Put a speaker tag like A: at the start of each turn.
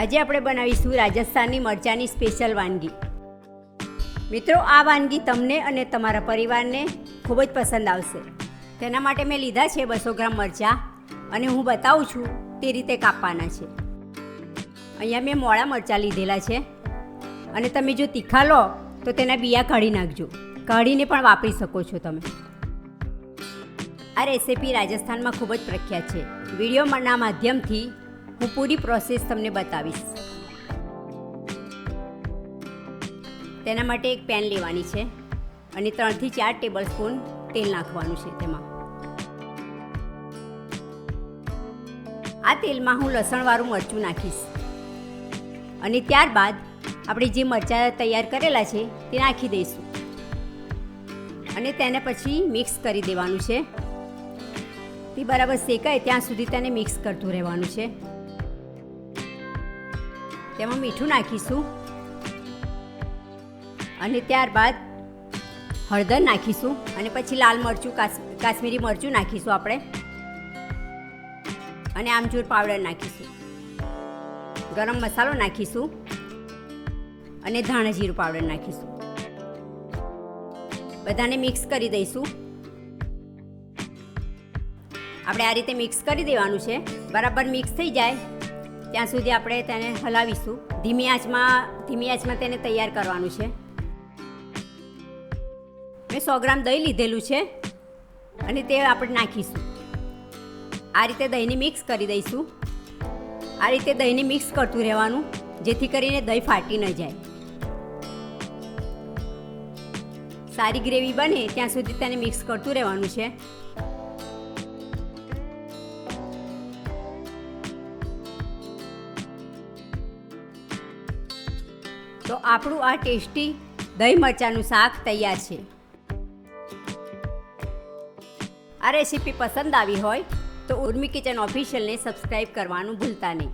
A: આજે આપણે બનાવીશું રાજસ્થાનની મરચાંની સ્પેશિયલ વાનગી. મિત્રો, આ વાનગી તમને અને તમારા પરિવારને ખૂબ જ પસંદ આવશે. તેના માટે મેં લીધા છે બસો ગ્રામ મરચાં અને હું બતાવું છું તે રીતે કાપવાના છે. અહીંયા મેં મોળા મરચાં લીધેલા છે અને તમે જો તીખા લો, તો તેના બિયા કાઢી નાખજો. કાઢીને પણ વાપરી શકો છો તમે. આ રેસિપી રાજસ્થાનમાં ખૂબ જ પ્રખ્યાત છે. વિડીયોના માધ્યમથી હું પૂરી પ્રોસેસ તમને બતાવીશ. તેના માટે એક પેન લેવાની છે અને ત્રણથી ચાર ટેબલ સ્પૂન તેલ નાખવાનું છે તેમાં. આ તેલમાં હું લસણવાળું મરચું નાખીશ. અને ત્યારબાદ આપણે જે મરચાં તૈયાર કરેલા છે તે નાખી દઈશું. અને તેને પછી મિક્સ કરી દેવાનું છે. તે બરાબર શેકાય ત્યાં સુધી તેને મિક્સ કરતું રહેવાનું છે. તેમાં મીઠું નાખીશું. અને ત્યારબાદ હળદર નાખીશું અને પછી લાલ મરચું કાશ્મીરી મરચું નાખીશું આપણે. અને આમચૂર પાવડર નાખીશું. ગરમ મસાલો નાખીશું અને ધાણા જીરું પાવડર નાખીશું. બધાને મિક્સ કરી દઈશું. આપણે આ રીતે મિક્સ કરી દેવાનું છે. બરાબર મિક્સ થઈ જાય. ત્યાં સુધી આપણે તેને હલાવીશું. ધીમી આંચમાં ધીમી આંચમાં તેને તૈયાર કરવાનું છે. મેં સો ગ્રામ દહીં લીધેલું છે અને તે આપણે નાખીશું. આ રીતે દહીંને મિક્સ કરી દઈશું. આ રીતે દહીંને મિક્સ કરતું રહેવાનું, જેથી કરીને દહીં ફાટી ન જાય. સારી ગ્રેવી બને ત્યાં સુધી તેને મિક્સ કરતું રહેવાનું છે. તો આપણું આ ટેસ્ટી દહીં મરચાંનું શાક તૈયાર છે. આ રેસીપી પસંદ આવી હોય તો ઉર્મી કિચન ઓફિશિયલને સબસ્ક્રાઈબ કરવાનું ભૂલતા નહીં.